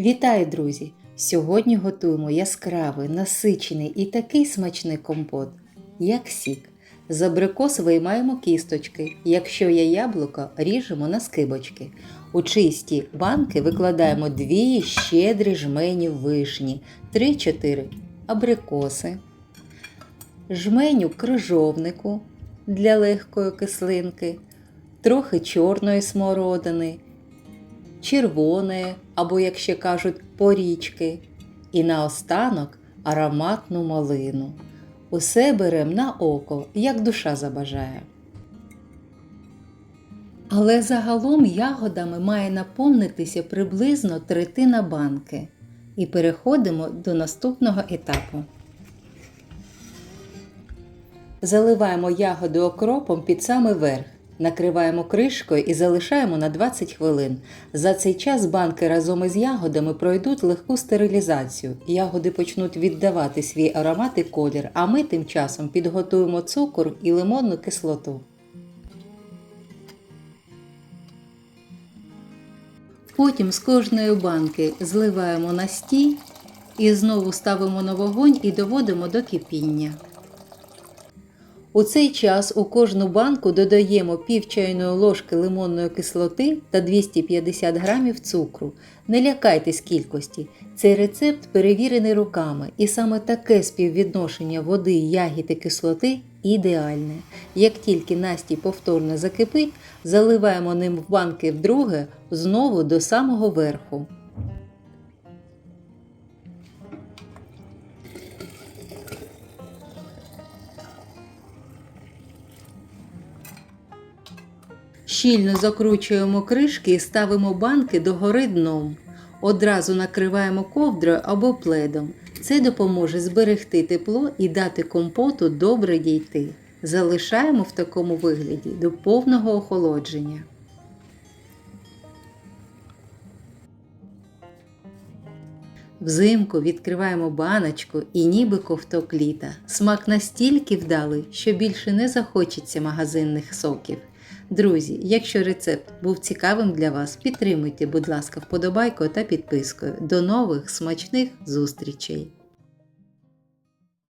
Вітаю, друзі! Сьогодні готуємо яскравий, насичений і такий смачний компот, як сік. З абрикос виймаємо кісточки. Якщо є яблуко, ріжемо на скибочки. У чисті банки викладаємо дві щедрі жмені вишні, 3-4 абрикоси, жменю крижовнику для легкої кислинки, трохи чорної смородини, червоної або, як ще кажуть, порічки. І наостанок ароматну малину. Усе берем на око, як душа забажає. Але загалом ягодами має наповнитися приблизно третина банки. І переходимо до наступного етапу. Заливаємо ягоди окропом під самий верх. Накриваємо кришкою і залишаємо на 20 хвилин. За цей час банки разом із ягодами пройдуть легку стерилізацію. Ягоди почнуть віддавати свій аромат і колір, а ми тим часом підготуємо цукор і лимонну кислоту. Потім з кожної банки зливаємо на стій і знову ставимо на вогонь і доводимо до кипіння. У цей час у кожну банку додаємо пів чайної ложки лимонної кислоти та 250 г цукру. Не лякайтесь кількості. Цей рецепт перевірений руками, і саме таке співвідношення води, ягід і кислоти ідеальне. Як тільки настій повторно закипить, заливаємо ним в банки вдруге знову до самого верху. Щільно закручуємо кришки і ставимо банки догори дном. Одразу накриваємо ковдрою або пледом. Це допоможе зберегти тепло і дати компоту добре дійти. Залишаємо в такому вигляді до повного охолодження. Взимку відкриваємо баночку і ніби ковток літа. Смак настільки вдалий, що більше не захочеться магазинних соків. Друзі, якщо рецепт був цікавим для вас, підтримуйте, будь ласка, вподобайкою та підпискою. До нових смачних зустрічей!